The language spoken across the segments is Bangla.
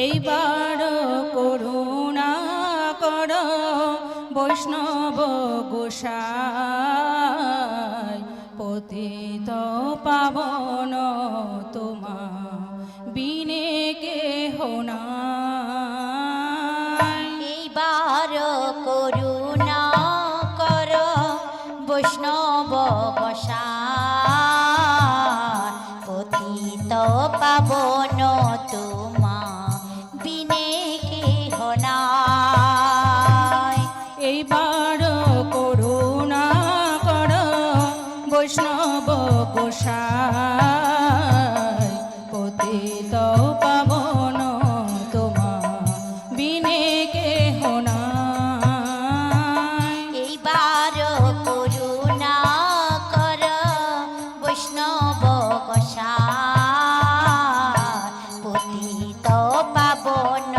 এইবার করুণা কর বৈষ্ণব গোসাই পতিত পাবন তোমা বিনে কে হোনা এইবার করুণায় এইবার করুণা কর, বৈষ্ণব গোসাই। পতিত পাবন তোমা বিনে কে হোনা এইবার করুণা কর, বৈষ্ণব গোসাই। পতিত পাবন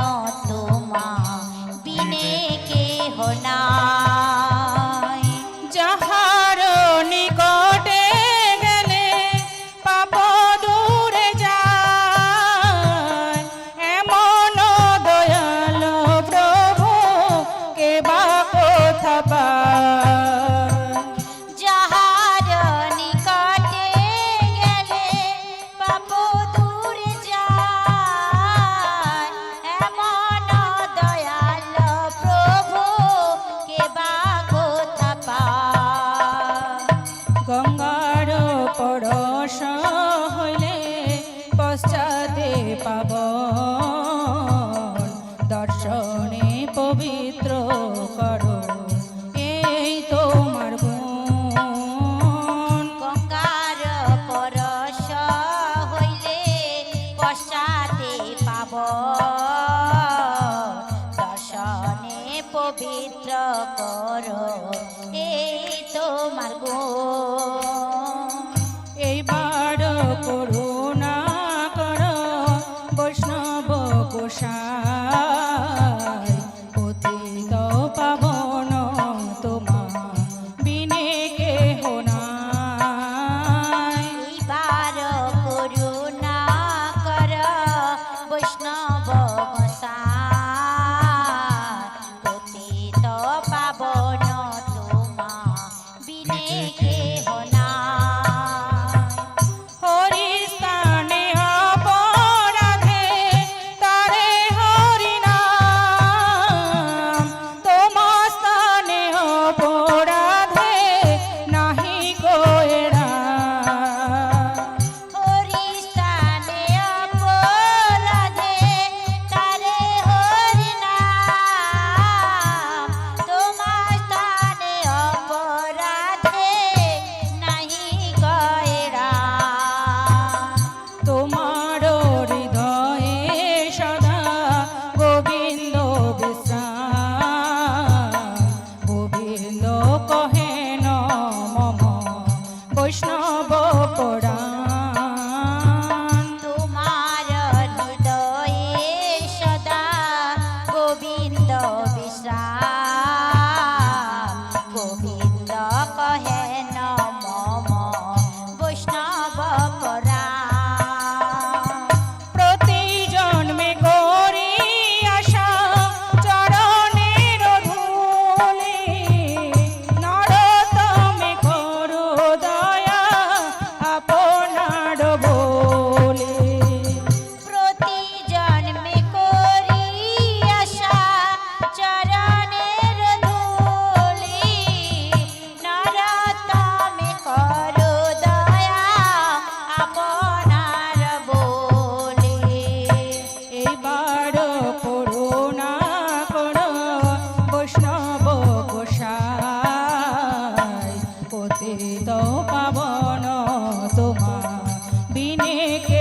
के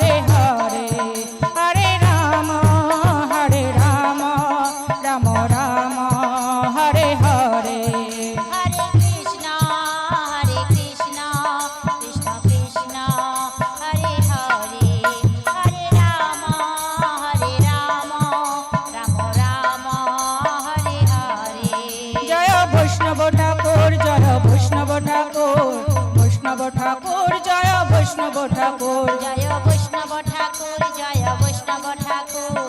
ঠাকুর জয় বৈষ্ণব ঠাকুর। জয় বৈষ্ণব ঠাকুর জয় বৈষ্ণব ঠাকুর।